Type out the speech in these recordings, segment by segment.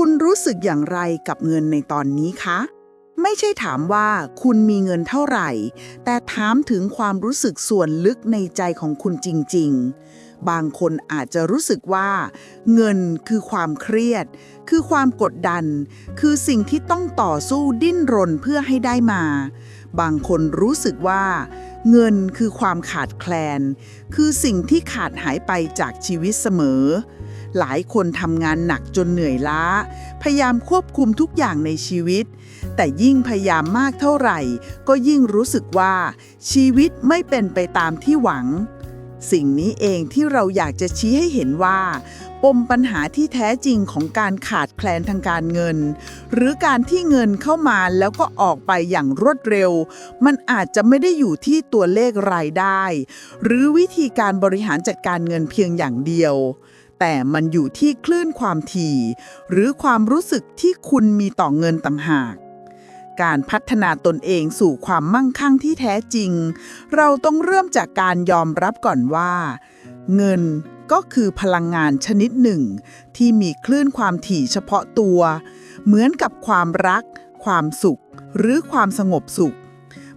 คุณรู้สึกอย่างไรกับเงินในตอนนี้คะ ไม่ใช่ถามว่าคุณมีเงินเท่าไหร่ แต่ถามถึงความรู้สึกส่วนลึกในใจของคุณจริง ๆ บางคนอาจจะรู้สึกว่า เงินคือความเครียด คือความกดดัน คือสิ่งที่ต้องต่อสู้ดิ้นรนเพื่อให้ได้มา บางคนรู้สึกว่า เงินคือความขาดแคลน คือสิ่งที่ขาดหายไปจากชีวิตเสมอ หลายคนทำงานหนักจนเหนื่อยล้า พยายามควบคุมทุกอย่างในชีวิต แต่ยิ่งพยายามมากเท่าไหร่ ก็ยิ่งรู้สึกว่า ชีวิตไม่เป็นไปตามที่หวัง สิ่งนี้เองที่เราอยากจะชี้ให้เห็นว่า ปมปัญหาที่แท้จริงของการขาดแคลนทางการเงิน หรือการที่เงินเข้ามาแล้วก็ออกไปอย่างรวดเร็ว มันอาจจะไม่ได้อยู่ที่ตัวเลขรายได้ หรือวิธีการบริหารจัดการเงินเพียงอย่างเดียว แต่มันอยู่ที่คลื่นความถี่ หรือความรู้สึกที่คุณมีต่อเงินต่างหาก การพัฒนาตนเองสู่ความมั่งคั่งที่แท้จริง เราต้องเริ่มจากการยอมรับก่อนว่า เงินก็คือพลังงานชนิดหนึ่ง ที่มีคลื่นความถี่เฉพาะตัว เหมือนกับความรัก ความสุข หรือความสงบสุข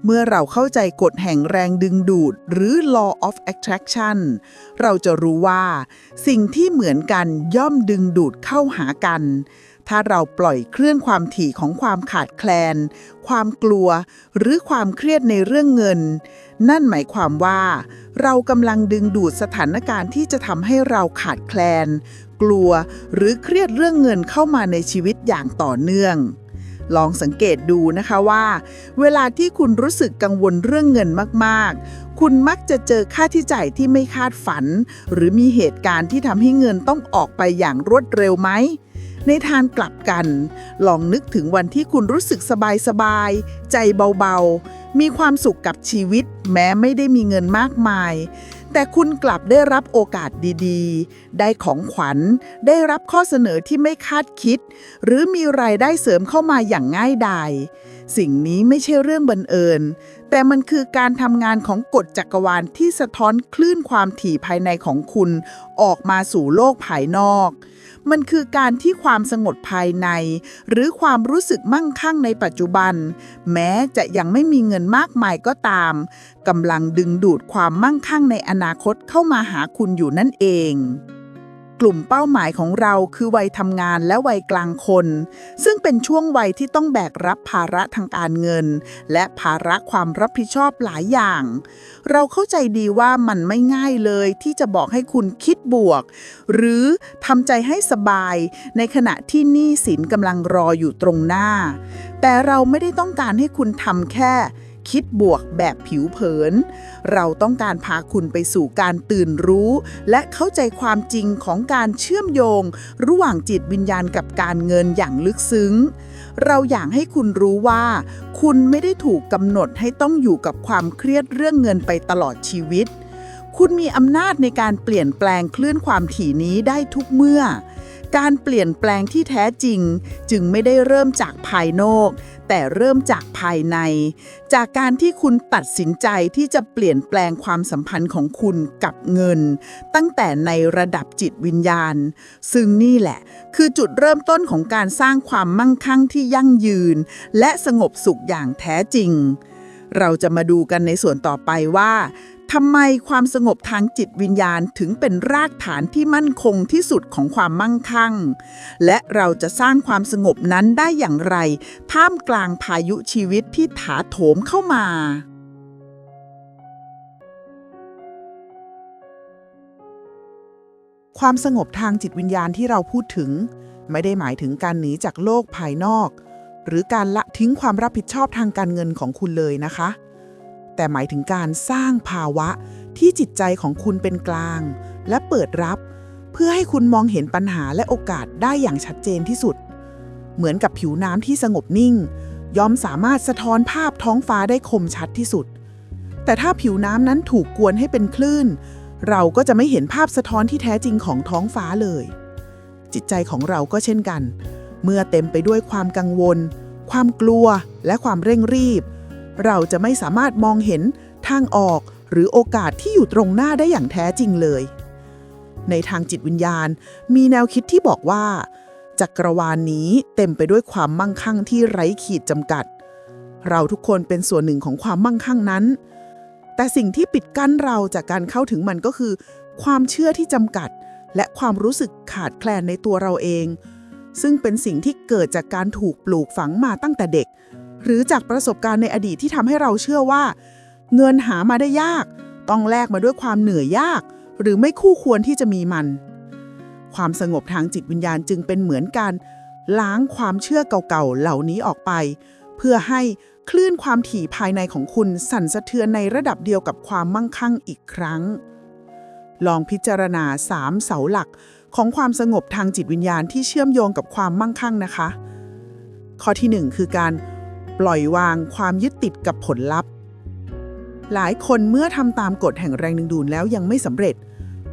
เมื่อเราเข้าใจกฎแห่งแรงดึงดูด หรือ law of attraction เราจะรู้ว่า สิ่งที่เหมือนกันย่อมดึงดูดเข้าหากัน ถ้าเราปล่อยเคลื่อนความถี่ของความขาดแคลน ความกลัว หรือความเครียดในเรื่องเงิน นั่นหมายความว่า เรากำลังดึงดูดสถานการณ์ที่จะทำให้เราขาดแคลน กลัว หรือเครียดเรื่องเงินเข้ามาในชีวิตอย่างต่อเนื่อง ลองสังเกตดูนะคะว่า เวลาที่คุณรู้สึกกังวลเรื่องเงินมากๆ คุณมักจะเจอค่าที่จ่ายที่ไม่คาดฝัน หรือมีเหตุการณ์ที่ทำให้เงินต้องออกไปอย่างรวดเร็วไหมในทางกลับกัน ลองนึกถึงวันที่คุณรู้สึกสบายๆใจเบาๆ มีความสุขกับชีวิต แม้ไม่ได้มีเงินมากมาย แต่คุณกลับได้รับโอกาสดีๆ ได้ของขวัญ ได้รับข้อเสนอที่ไม่คาดคิด หรือมีรายได้เสริมเข้ามาอย่างง่ายดาย สิ่งนี้ไม่ใช่เรื่องบังเอิญ แต่มันคือการทำงานของกฎจักรวาลที่สะท้อนคลื่นความถี่ภายในของคุณ ออกมาสู่โลกภายนอก มันคือการที่ความสงบภายใน หรือความรู้สึกมั่งคั่งในปัจจุบัน แม้จะยังไม่มีเงินมากมายก็ตามกำลังดึงดูดความมั่งคั่งในอนาคตเข้ามาหาคุณอยู่นั่นเอง กลุ่มเป้าหมายของเราคือวัยทำงานและวัยกลางคน ซึ่งเป็นช่วงวัยที่ต้องแบกรับภาระทางการเงิน และภาระความรับผิดชอบหลายอย่าง เราเข้าใจดีว่ามันไม่ง่ายเลยที่จะบอกให้คุณคิดบวก หรือทำใจให้สบาย ในขณะที่หนี้สินกำลังรออยู่ตรงหน้า แต่เราไม่ได้ต้องการให้คุณทำแค่ คิดบวกแบบผิวเผิน เราต้องการพาคุณไปสู่การตื่นรู้ และเข้าใจความจริงของการเชื่อมโยง ระหว่างจิตวิญญาณกับการเงินอย่างลึกซึ้ง เราอยากให้คุณรู้ว่า คุณไม่ได้ถูกกำหนดให้ต้องอยู่กับความเครียดเรื่องเงินไปตลอดชีวิต คุณมีอำนาจในการเปลี่ยนแปลงคลื่นความถี่นี้ได้ทุกเมื่อ การเปลี่ยนแปลงที่แท้จริง จึงไม่ได้เริ่มจากภายนอก แต่เริ่มจากภายใน จากการที่คุณตัดสินใจที่จะเปลี่ยนแปลงความสัมพันธ์ของคุณกับเงิน ตั้งแต่ในระดับจิตวิญญาณ ซึ่งนี่แหละ คือจุดเริ่มต้นของการสร้างความมั่งคั่งที่ยั่งยืน และสงบสุขอย่างแท้จริง เราจะมาดูกันในส่วนต่อไปว่า ทำไมความสงบทางจิตวิญญาณถึงเป็นรากฐานที่มั่นคงที่สุดของความมั่งคั่ง และเราจะสร้างความสงบนั้นได้อย่างไร ท่ามกลางพายุชีวิตที่ถาโถมเข้ามา ความสงบทางจิตวิญญาณที่เราพูดถึง ไม่ได้หมายถึงการหนีจากโลกภายนอก หรือการละทิ้งความรับผิดชอบทางการเงินของคุณเลยนะคะ แต่หมายถึงการสร้างภาวะที่จิตใจของคุณเป็นกลาง และเปิดรับ เพื่อให้คุณมองเห็นปัญหาและโอกาสได้อย่างชัดเจนที่สุด เหมือนกับผิวน้ำที่สงบนิ่งย่อมสามารถสะท้อนภาพท้องฟ้าได้คมชัดที่สุด แต่ถ้าผิวน้ำนั้นถูกกวนให้เป็นคลื่น เราก็จะไม่เห็นภาพสะท้อนที่แท้จริงของท้องฟ้าเลย จิตใจของเราก็เช่นกัน เมื่อเต็มไปด้วยความกังวล ความกลัวและความเร่งรีบ เราจะไม่สามารถมองเห็นทางออกหรือโอกาสที่อยู่ตรงหน้าได้อย่างแท้จริงเลย ในทางจิตวิญญาณ มีแนวคิดที่บอกว่า จักรวาลนนี้เต็มไปด้วยความมั่งคั่งที่ไร้ขีดจำกัด เราทุกคนเป็นส่วนหนึ่งของความมั่งคั่งนั้น แต่สิ่งที่ปิดกั้นเราจากการเข้าถึงมันก็คือ ความเชื่อที่จำกัด และความรู้สึกขาดแคลนในตัวเราเองซึ่งเป็นสิ่งที่เกิดจากการถูกปลูกฝังมาตั้งแต่เด็ก หรือจากประสบการณ์ในอดีตที่ทำให้เราเชื่อว่า เงินหามาได้ยาก ต้องแลกมาด้วยความเหนื่อยยาก หรือไม่คู่ควรที่จะมีมัน ความสงบทางจิตวิญญาณจึงเป็นเหมือนการล้างความเชื่อเก่าๆเหล่านี้ออกไป เพื่อให้คลื่นความถี่ภายในของคุณสั่นสะเทือนในระดับเดียวกับความมั่งคั่งอีกครั้ง ลองพิจารณาสามเสาหลักของความสงบทางจิตวิญญาณที่เชื่อมโยงกับความมั่งคั่งนะคะ ข้อที่หนึ่งคือการ ปล่อยวางความยึดติดกับผลลัพธ์ หลายคนเมื่อทำตามกฎแห่งแรงดึงดูดแล้วยังไม่สำเร็จ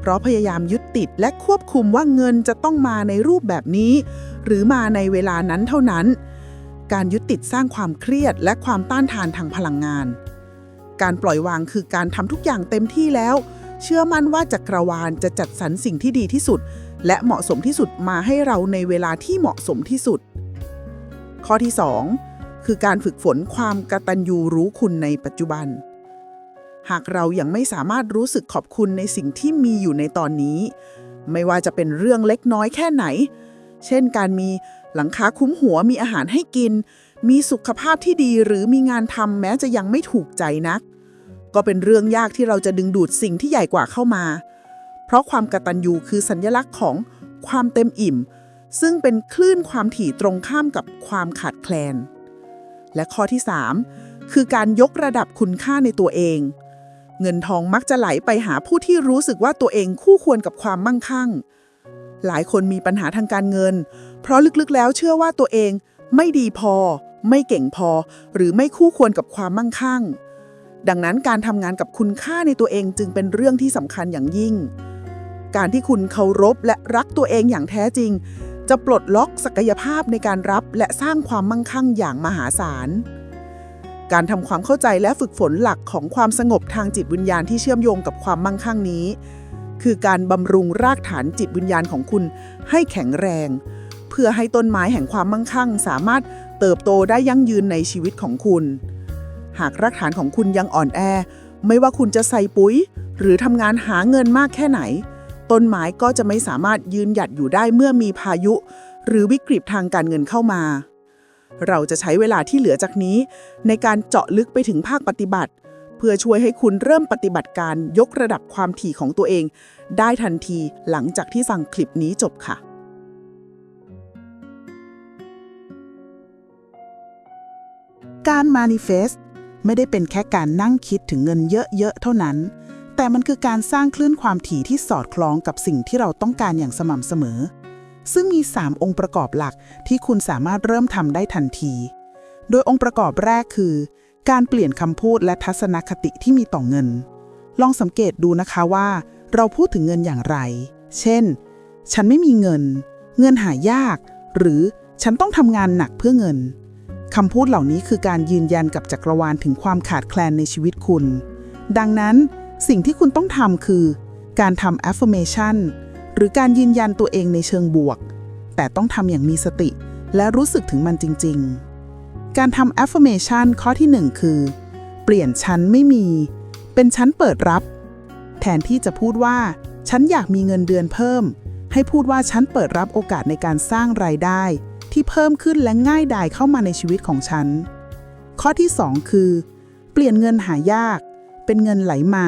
เพราะพยายามยึดติดและควบคุมว่าเงินจะต้องมาในรูปแบบนี้ หรือมาในเวลานั้นเท่านั้น การยึดติดสร้างความเครียดและความต้านทานทางพลังงาน การปล่อยวางคือการทำทุกอย่างเต็มที่แล้ว เชื่อมั่นว่าจักรวาลจะจัดสรรสิ่งที่ดีที่สุด และเหมาะสมที่สุดมาให้เราในเวลาที่เหมาะสมที่สุด ข้อที่ 2 คือการฝึกฝนความกตัญญูรู้คุณในปัจจุบัน หากเรายัางไม่สามารถรู้สึกขอบคุณในสิ่งที่มีอยู่ในตอนนี้ ไม่ว่าจะเป็นเรื่องเล็กน้อยแค่ไหน เช่นการมีหลังคาคุ้มหัวมีอาหารให้กิน มีสุขภาพที่ดีหรือมีงานทำแม้จะยังไม่ถูกใจนัก ก็เป็นเรื่องยากที่เราจะดึงดูดสิ่งที่ใหญ่กว่าเข้ามา เพราะความกตัญญูคือสัญลักษณ์ของความเต็มอิ่ม ซึ่งเป็นคลื่นความถี่ตรงข้ามกับความขาดแคลน และข้อที่ 3 คือการยกระดับคุณค่าในตัวเอง เงินทองมักจะไหลไปหาผู้ที่รู้สึกว่าตัวเองคู่ควรกับความมั่งคั่ง หลายคนมีปัญหาทางการเงิน เพราะลึกๆแล้วเชื่อว่าตัวเองไม่ดีพอ ไม่เก่งพอ หรือไม่คู่ควรกับความมั่งคั่ง ดังนั้นการทำงานกับคุณค่าในตัวเองจึงเป็นเรื่องที่สำคัญอย่างยิ่ง การที่คุณเคารพและรักตัวเองอย่างแท้จริง จะปลดล็อกศักยภาพในการรับและสร้างความมั่งคั่งอย่างมหาศาล การทำความเข้าใจและฝึกฝนหลักของความสงบทางจิตวิญญาณที่เชื่อมโยงกับความมั่งคั่งนี้ คือการบำรุงรากฐานจิตวิญญาณของคุณให้แข็งแรง เพื่อให้ต้นไม้แห่งความมั่งคั่ง สามารถเติบโตได้ยั่งยืนในชีวิตของคุณ หากรากฐานของคุณยังอ่อนแอ ไม่ว่าคุณจะใส่ปุ๋ย หรือทำงานหาเงินมากแค่ไหน ต้นไม้ก็จะไม่สามารถยืนหยัดอยู่ได้เมื่อมีพายุ หรือวิกฤตทางการเงินเข้ามา เราจะใช้เวลาที่เหลือจากนี้ ในการเจาะลึกไปถึงภาคปฏิบัติ เพื่อช่วยให้คุณเริ่มปฏิบัติการยกระดับความถี่ของตัวเอง ได้ทันทีหลังจากที่ฟังคลิปนี้จบค่ะการ manifest ไม่ได้เป็นแค่การนั่งคิดถึงเงินเยอะๆ เท่านั้น แต่มันคือการสร้างคลื่นความถี่ที่สอดคล้องกับสิ่งที่เราต้องการอย่างสม่ำเสมอ ซึ่งมี 3 องค์ประกอบหลักที่คุณสามารถเริ่มทำได้ทันที โดยองค์ประกอบแรกคือ การเปลี่ยนคำพูดและทัศนคติที่มีต่อเงิน ลองสังเกตดูนะคะว่า เราพูดถึงเงินอย่างไร เช่น ฉันไม่มีเงิน เงินหายาก หรือฉันต้องทำงานหนักเพื่อเงินคำพูดเหล่านี้คือการยืนยันกับจักรวาลถึงความขาดแคลนในชีวิตคุณ ดังนั้น สิ่งที่คุณต้องทำคือ การทำ affirmation หรือการยืนยันตัวเองในเชิงบวก แต่ต้องทำอย่างมีสติ และรู้สึกถึงมันจริง ๆ การทำ affirmation ข้อที่ 1 คือ เปลี่ยนชั้นไม่มี เป็นชั้นเปิดรับ แทนที่จะพูดว่า ฉันอยากมีเงินเดือนเพิ่ม ให้พูดว่าฉันเปิดรับโอกาสในการสร้างรายได้ ที่เพิ่มขึ้นและง่ายดายเข้ามาในชีวิตของฉัน ข้อที่ 2 คือ เปลี่ยนเงินหายาก เป็นเงินไหลมา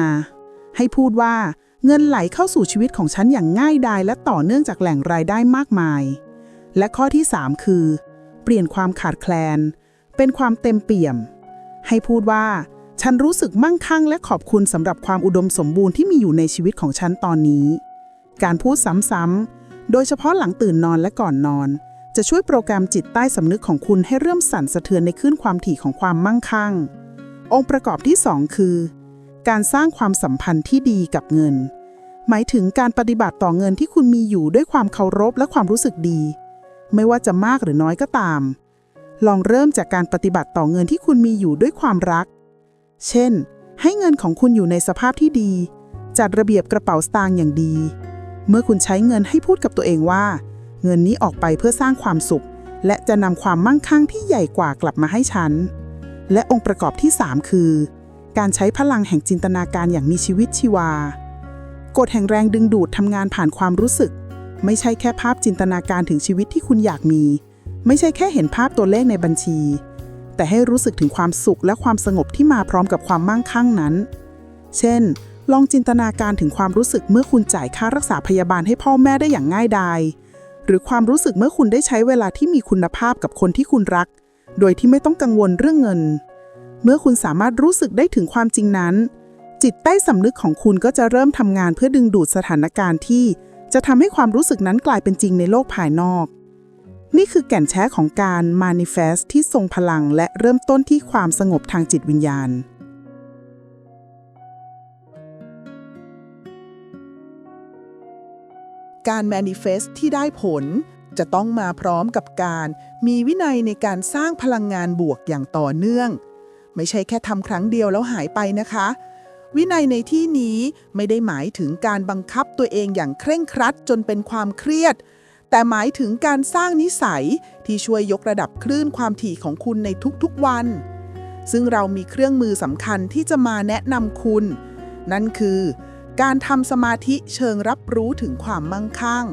ให้พูดว่าเงินไหลเข้าสู่ชีวิตของฉันอย่างง่ายดายและต่อเนื่องจากแหล่งรายได้มากมาย และข้อที่ 3 คือ เปลี่ยนความขาดแคลน เป็นความเต็มเปี่ยม ให้พูดว่า ฉันรู้สึกมั่งคั่งและขอบคุณสำหรับความอุดมสมบูรณ์ที่มีอยู่ในชีวิตของฉันตอนนี้ การพูดซ้ำๆ โดยเฉพาะหลังตื่นนอนและก่อนนอน จะช่วยโปรแกรมจิตใต้สำนึกของคุณให้เริ่มสั่นสะเทือนในคลื่นความถี่ของความมั่งคั่ง องค์ประกอบที่ 2 คือ การสร้างความสัมพันธ์ที่ดีกับเงิน หมายถึงการปฏิบัติต่อเงินที่คุณมีอยู่ด้วยความเคารพและความรู้สึกดี ไม่ว่าจะมากหรือน้อยก็ตาม ลองเริ่มจากการปฏิบัติต่อเงินที่คุณมีอยู่ด้วยความรัก เช่น ให้เงินของคุณอยู่ในสภาพที่ดี จัดระเบียบกระเป๋าสตางค์อย่างดี เมื่อคุณใช้เงินให้พูดกับตัวเองว่า เงินนี้ออกไปเพื่อสร้างความสุข และจะนำความมั่งคั่งที่ใหญ่กว่ากลับมาให้ฉัน และองค์ประกอบที่ 3 คือ การใช้พลังแห่งจินตนาการอย่างมีชีวิตชีวา กฎแห่งแรงดึงดูดทำงานผ่านความรู้สึก ไม่ใช่แค่ภาพจินตนาการถึงชีวิตที่คุณอยากมี ไม่ใช่แค่เห็นภาพตัวเลขในบัญชี แต่ให้รู้สึกถึงความสุขและความสงบที่มาพร้อมกับความมั่งคั่งนั้น เช่น ลองจินตนาการถึงความรู้สึกเมื่อคุณจ่ายค่ารักษาพยาบาลให้พ่อแม่ได้อย่างง่ายดายหรือความรู้สึกเมื่อคุณได้ใช้เวลาที่มีคุณภาพกับคนที่คุณรัก โดยที่ไม่ต้องกังวลเรื่องเงิน เมื่อคุณสามารถรู้สึกได้ถึงความจริงนั้น จิตใต้สำนึกของคุณก็จะเริ่มทำงานเพื่อดึงดูดสถานการณ์ที่ จะทำให้ความรู้สึกนั้นกลายเป็นจริงในโลกภายนอก นี่คือแก่นแท้ของการ manifest ที่ทรงพลังและเริ่มต้นที่ความสงบทางจิตวิญญาณการ manifest ที่ได้ผล จะต้องมาพร้อมกับการ มีวินัยในการสร้างพลังงานบวกอย่างต่อเนื่อง ไม่ใช่แค่ทำครั้งเดียวแล้วหายไปนะคะ วินัยในที่นี้ไม่ได้หมายถึงการบังคับตัวเองอย่างเคร่งครัดจนเป็นความเครียด แต่หมายถึงการสร้างนิสัยที่ช่วยยกระดับคลื่นความถี่ของคุณในทุกๆวัน ซึ่งเรามีเครื่องมือสำคัญที่จะมาแนะนำคุณ นั่นคือ การทำสมาธิเชิงรับรู้ถึงความมั่งคั่ง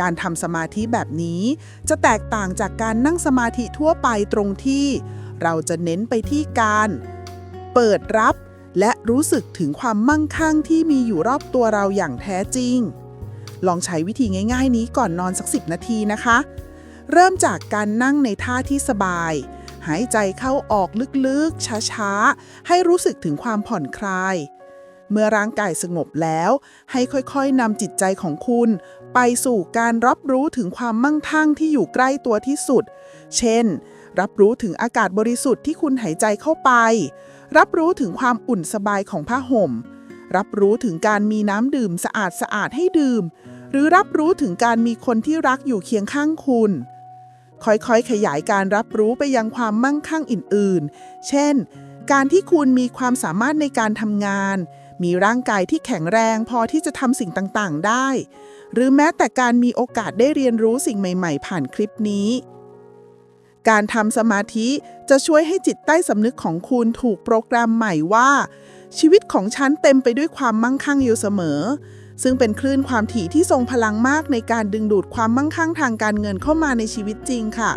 การทำสมาธิแบบนี้จะแตกต่างจากการนั่งสมาธิทั่วไปตรงที่ เราจะเน้นไปที่การ เปิดรับและรู้สึกถึงความมั่งคั่งที่มีอยู่รอบตัวเราอย่างแท้จริง ลองใช้วิธีง่าย ๆ นี้ก่อนนอนสักสินาทีนะคะ เริ่มจากการนั่งในท่าที่สบาย หายใจเข้าออกลึกๆ ช้าๆ ให้รู้สึกถึงความผ่อนคลาย เมื่อร่างกายสงบแล้ว ให้ค่อยๆนำจิตใจของคุณ ไปสู่การรับรู้ถึงความมั่งคั่งที่อยู่ใกล้ตัวที่สุด เช่น รับรู้ถึงอากาศบริสุทธิ์ที่คุณหายใจเข้าไป รับรู้ถึงความอุ่นสบายของผ้าห่ม รับรู้ถึงการมีน้ำดื่มสะอาดสะอาดๆให้ดื่ม หรือรับรู้ถึงการมีคนที่รักอยู่เคียงข้างคุณ ค่อยๆ ขยายการรับรู้ไปยังความมั่งคั่งอื่นๆ เช่น การที่คุณมีความสามารถในการทำงาน มีร่างกายที่แข็งแรงพอที่จะทำสิ่งต่างๆ ได้ หรือแม้แต่การมีโอกาสได้เรียนรู้สิ่งใหม่ ๆ ผ่านคลิปนี้ การทำสมาธิจะช่วยให้จิตใต้สำนึกของคุณถูกโปรแกรมใหม่ว่า ชีวิตของฉันเต็มไปด้วยความมั่งคั่งอยู่เสมอ ซึ่งเป็นคลื่นความถี่ที่ทรงพลังมากในการดึงดูดความมั่งคั่งทางการเงินเข้ามาในชีวิตจริงค่ะ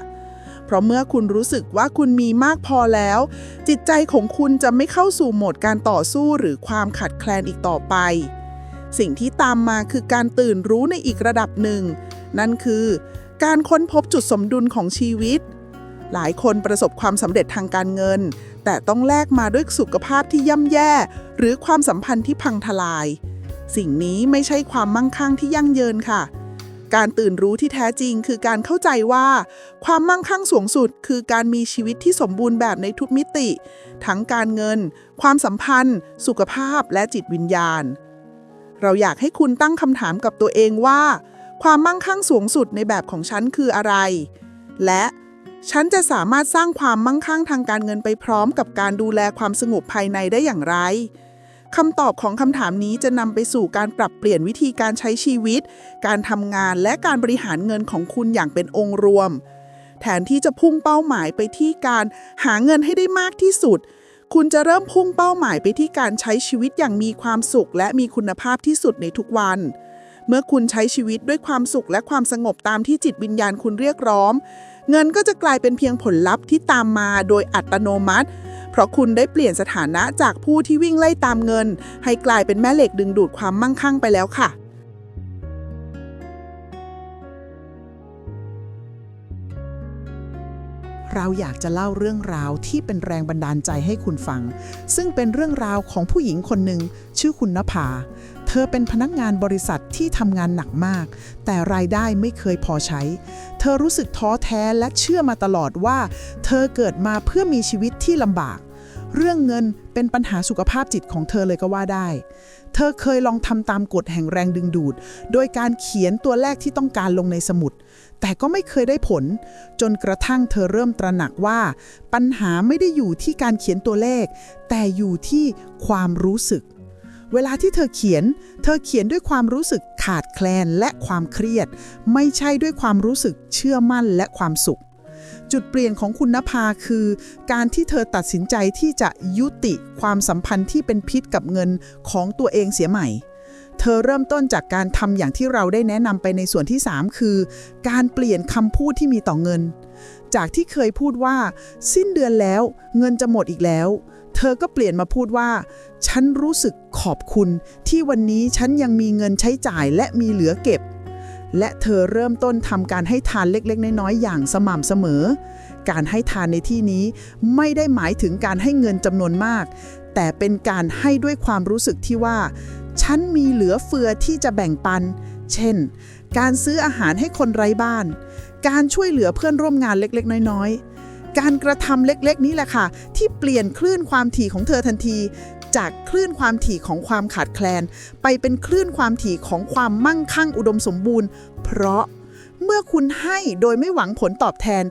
เพราะเมื่อคุณรู้สึกว่าคุณมีมากพอแล้ว จิตใจของคุณจะไม่เข้าสู่โหมดการต่อสู้หรือความขัดแคลนอีกต่อไป สิ่งที่ตามมาคือการตื่นรู้ในอีกระดับหนึ่ง นั่นคือ การค้นพบจุดสมดุลของชีวิต หลายคนประสบความสำเร็จทางการเงิน แต่ต้องแลกมาด้วยสุขภาพที่ย่ำแย่ หรือความสัมพันธ์ที่พังทลาย สิ่งนี้ไม่ใช่ความมั่งคั่งที่ยั่งยืนค่ะ การตื่นรู้ที่แท้จริงคือการเข้าใจว่า ความมั่งคั่งสูงสุด คือการมีชีวิตที่สมบูรณ์แบบในทุกมิติ ทั้งการเงิน ความสัมพันธ์ สุขภาพและจิตวิญญาณ เราอยากให้คุณตั้งคำถามกับตัวเองว่า ความมั่งคั่งสูงสุดในแบบของฉันคืออะไร และ ฉันจะสามารถสร้างความมั่งคั่งทางการเงินไปพร้อมกับการดูแลความสงบภายในได้อย่างไรคำตอบของคำถามนี้จะนำไปสู่การปรับเปลี่ยนวิธีการใช้ชีวิต การทำงานและการบริหารเงินของคุณอย่างเป็นองค์รวม แทนที่จะพุ่งเป้าหมายไปที่การหาเงินให้ได้มากที่สุด คุณจะเริ่มพุ่งเป้าหมายไปที่การใช้ชีวิตอย่างมีความสุข และมีคุณภาพที่สุดในทุกวัน เมื่อคุณใช้ชีวิตด้วยความสุขและความสงบตามที่จิตวิญญาณคุณเรียกร้อง เงินก็จะกลายเป็นเพียงผลลัพธ์ที่ตามมาโดยอัตโนมัติ เพราะคุณได้เปลี่ยนสถานะจากผู้ที่วิ่งไล่ตามเงิน ให้กลายเป็นแม่เหล็กดึงดูดความมั่งคั่งไปแล้วค่ะเราอยากจะเล่าเรื่องราวที่เป็นแรงบันดาลใจให้คุณฟัง ซึ่งเป็นเรื่องราวของผู้หญิงคนหนึ่งชื่อคุณนภา ธอเป็นพนักงานบริษัทที่ทำงานหนักมาก แต่รายได้ไม่เคยพอใช้ เธอรู้สึกท้อแท้และเชื่อมาตลอดว่า เธอเกิดมาเพื่อมีชีวิตที่ลำบาก เรื่องเงินเป็นปัญหาสุขภาพจิตของเธอเลยก็ว่าได้ เธอเคยลองทำตามกฎแห่งแรงดึงดูด โดยการเขียนตัวแรกที่ต้องการลงในสมุด แต่ก็ไม่เคยได้ผล จนกระทั่งเธอเริ่มตระหนักว่า ปัญหาไม่ได้อยู่ที่การเขียนตัวเลข แต่อยู่ที่ความรู้สึก เวลาที่เธอเขียน เธอเขียนด้วยความรู้สึกขาดแคลนและความเครียด ไม่ใช่ด้วยความรู้สึกเชื่อมั่นและความสุข จุดเปลี่ยนของคุณนภาคือ การที่เธอตัดสินใจที่จะยุติความสัมพันธ์ที่เป็นพิษกับเงินของตัวเองเสียใหม่เธอเริ่มต้นจากการทำอย่างที่เราได้แนะนำไปในส่วนที่ 3 คือ การเปลี่ยนคำพูดที่มีต่อเงิน จากที่เคยพูดว่า สิ้นเดือนแล้ว เงินจะหมดอีกแล้ว เธอก็เปลี่ยนมาพูดว่า ฉันรู้สึกขอบคุณที่วันนี้ฉันยังมีเงินใช้จ่ายและมีเหลือเก็บ และเธอเริ่มต้นทำการให้ทานเล็กๆ น้อยๆอย่างสม่ำเสมอ การให้ทานในที่นี้ไม่ได้หมายถึงการให้เงินจำนวนมาก แต่เป็นการให้ด้วยความรู้สึกที่ว่า ฉันมีเหลือเฟือที่จะแบ่งปัน เช่น การซื้ออาหารให้คนไร้บ้าน การช่วยเหลือเพื่อนร่วมงานเล็กๆ น้อยๆ การกระทำเล็กๆ นี้แหละค่ะ ที่เปลี่ยนคลื่นความถี่ของเธอทันที จากคลื่นความถี่ของความขาดแคลน ไปเป็นคลื่นความถี่ของความมั่งคั่งอุดมสมบูรณ์ เพราะเมื่อคุณให้โดยไม่หวังผลตอบแทน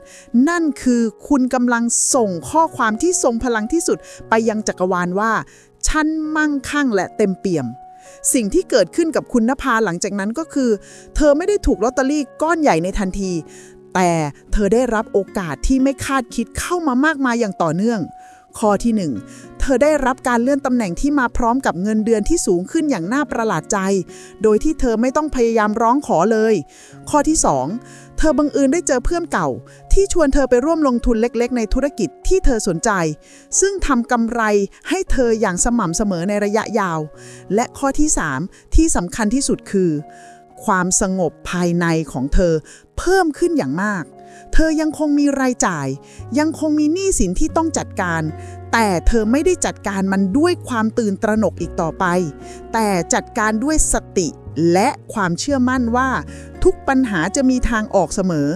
นั่นคือคุณกำลังส่งข้อความที่ทรงพลังที่สุดไปยังจักรวาลว่า ฉันมั่งคั่งและเต็มเปี่ยม สิ่งที่เกิดขึ้นกับคุณนภาหลังจากนั้นก็คือ เธอไม่ได้ถูกลอตเตอรี่ก้อนใหญ่ในทันที แต่เธอได้รับโอกาสที่ไม่คาดคิดเข้ามามากมายอย่างต่อเนื่อง ข้อที่ 1 เธอได้รับการเลื่อนตำแหน่งที่มาพร้อมกับเงินเดือนที่สูงขึ้นอย่างน่าประหลาดใจ โดยที่เธอไม่ต้องพยายามร้องขอเลย ข้อที่ 2 เธอบังเอิญได้เจอเพื่อนเก่า ที่ชวนเธอไปร่วมลงทุนเล็กๆ ในธุรกิจที่เธอสนใจ ซึ่งทำกำไรให้เธออย่างสม่ำเสมอในระยะยาว และข้อที่ 3 ที่สำคัญที่สุดคือ ความสงบภายในของเธอเพิ่มขึ้นอย่างมาก เธอยังคงมีรายจ่าย ยังคงมีหนี้สินที่ต้องจัดการ แต่เธอไม่ได้จัดการมันด้วยความตื่นตระหนกอีกต่อไป แต่จัดการด้วยสติและความเชื่อมั่นว่า ทุกปัญหาจะมีทางออกเสมอ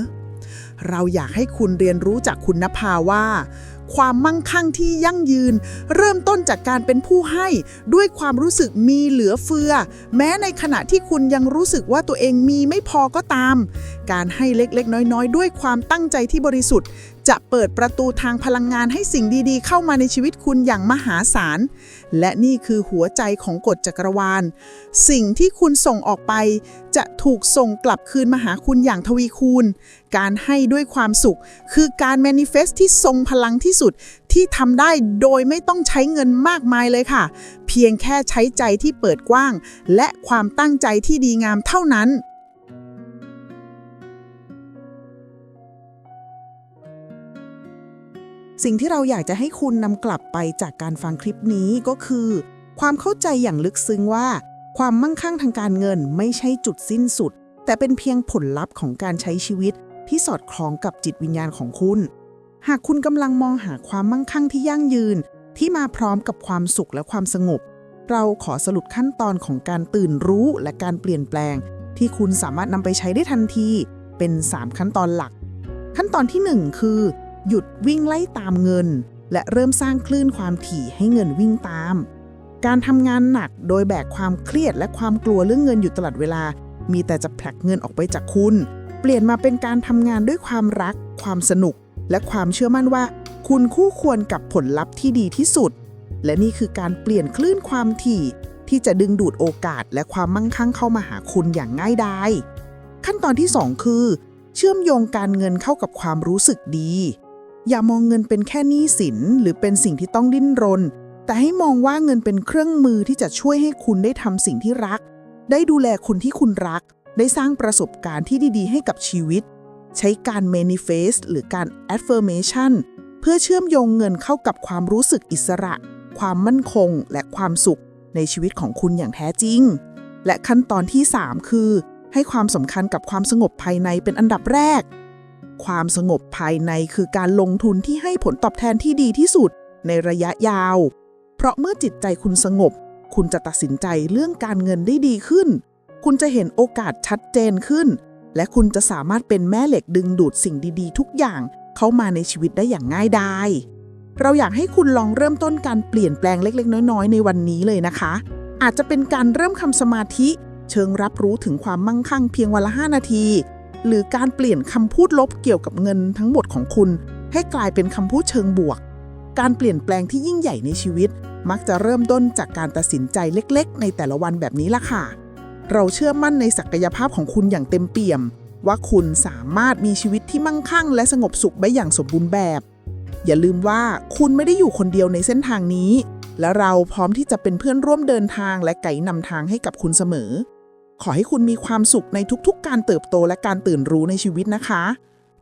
เราอยากให้คุณเรียนรู้จากคุณนภาว่า ความมั่งคั่งที่ยั่งยืน เริ่มต้นจากการเป็นผู้ให้ ด้วยความรู้สึกมีเหลือเฟือ แม้ในขณะที่คุณยังรู้สึกว่าตัวเองมีไม่พอก็ตาม การให้เล็กๆ น้อยๆ ด้วยความตั้งใจที่บริสุทธิ์ จะเปิดประตูทางพลังงานให้สิ่งดีๆ เข้ามาในชีวิตคุณอย่างมหาศาล และนี่คือหัวใจของกฎจักรวาล สิ่งที่คุณส่งออกไป จะถูกส่งกลับคืนมาหาคุณอย่างทวีคูณ การให้ด้วยความสุข คือการ manifest ที่ทรงพลังที่สุดที่ทำได้โดยไม่ต้องใช้เงินมากมายเลยค่ะ เพียงแค่ใช้ใจที่เปิดกว้าง และความตั้งใจที่ดีงามเท่านั้น สิ่งที่เราอยากจะให้คุณนำกลับไปจากการฟังคลิปนี้ก็คือ ความเข้าใจอย่างลึกซึ้งว่า ความมั่งคั่งทางการเงินไม่ใช่จุดสิ้นสุด แต่เป็นเพียงผลลัพธ์ของการใช้ชีวิตที่สอดคล้องกับจิตวิญญาณของคุณ หากคุณกำลังมองหาความมั่งคั่งที่ยั่งยืน ที่มาพร้อมกับความสุขและความสงบ เราขอสรุปขั้นตอนของการตื่นรู้และการเปลี่ยนแปลง ที่คุณสามารถนำไปใช้ได้ทันที เป็น 3 ขั้นตอนหลัก ขั้นตอนที่ 1 คือ หยุดวิ่งไล่ตามเงิน และเริ่มสร้างคลื่นความถี่ให้เงินวิ่งตาม การทำงานหนักโดยแบกความเครียดและความกลัวเรื่องเงินอยู่ตลอดเวลา มีแต่จะผลักเงินออกไปจากคุณ เปลี่ยนมาเป็นการทำงานด้วยความรัก ความสนุก และความเชื่อมั่นว่า คุณคู่ควรกับผลลัพธ์ที่ดีที่สุด และนี่คือการเปลี่ยนคลื่นความถี่ ที่จะดึงดูดโอกาสและความมั่งคั่งเข้ามาหาคุณอย่างง่ายดายขั้นตอนที่ 2 คือ เชื่อมโยงการเงินเข้ากับความรู้สึกดี อย่ามองเงินเป็นแค่หนี้สินหรือเป็นสิ่งที่ต้องดิ้นรน แต่ให้มองว่าเงินเป็นเครื่องมือที่จะช่วยให้คุณได้ทำสิ่งที่รัก ได้ดูแลคนที่คุณรัก ได้สร้างประสบการณ์ที่ดีๆ ให้กับชีวิต ใช้การ manifest หรือการ affirmation เพื่อเชื่อมโยงเงินเข้ากับความรู้สึกอิสระ ความมั่นคง และความสุขในชีวิตของคุณอย่างแท้จริง และขั้นตอนที่ 3 คือ ให้ความสำคัญกับความสงบภายในเป็นอันดับแรก ความสงบภายในคือการลงทุนที่ให้ผลตอบแทนที่ดีที่สุดในระยะยาว เพราะเมื่อจิตใจคุณสงบ คุณจะตัดสินใจเรื่องการเงินได้ดีขึ้น คุณจะเห็นโอกาสชัดเจนขึ้น และคุณจะสามารถเป็นแม่เหล็กดึงดูดสิ่งดีๆ ทุกอย่างเข้ามาในชีวิตได้อย่างง่ายดายเราอยากให้คุณลองเริ่มต้นการเปลี่ยนแปลงเล็กๆ น้อยๆ ในวันนี้เลยนะคะ อาจจะเป็นการเริ่มคำสมาธิ เชิงรับรู้ถึงความมั่งคั่งเพียงวันละ 5 นาที หรือการเปลี่ยนคำพูดลบเกี่ยวกับเงินทั้งหมดของคุณ ให้กลายเป็นคำพูดเชิงบวก การเปลี่ยนแปลงที่ยิ่งใหญ่ในชีวิต มักจะเริ่มต้นจากการตัดสินใจเล็กๆ ในแต่ละวันแบบนี้ล่ะค่ะ เราเชื่อมั่นในศักยภาพของคุณอย่างเต็มเปี่ยม ว่าคุณสามารถมีชีวิตที่มั่งคั่ง และสงบสุขได้อย่างสมบูรณ์แบบ อย่าลืมว่าคุณไม่ได้อยู่คนเดียวในเส้นทางนี้ และเราพร้อมที่จะเป็นเพื่อนร่วมเดินทางและไกด์นำทางให้กับคุณเสมอ ขอให้คุณมีความสุขในทุกๆ การเติบโตและการตื่นรู้ในชีวิตนะคะ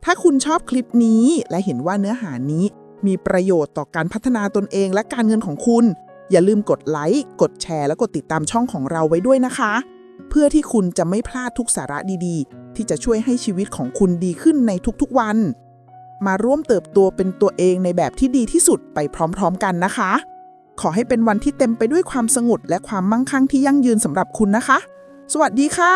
ถ้าคุณชอบคลิปนี้และเห็นว่าเนื้อหานี้ มีประโยชน์ต่อการพัฒนาตนเองและการเงินของคุณ อย่าลืมกดไลค์ กดแชร์ และกดติดตามช่องของเราไว้ด้วยนะคะ เพื่อที่คุณจะไม่พลาดทุกสาระดีๆ ที่จะช่วยให้ชีวิตของคุณดีขึ้นในทุกๆวัน มาร่วมเติบโตเป็นตัวเองในแบบที่ดีที่สุดไปพร้อม ๆ กันนะคะ ขอให้เป็นวันที่เต็มไปด้วยความสงบและความมั่งคั่งที่ยั่งยืนสำหรับคุณนะคะ สวัสดีค่ะ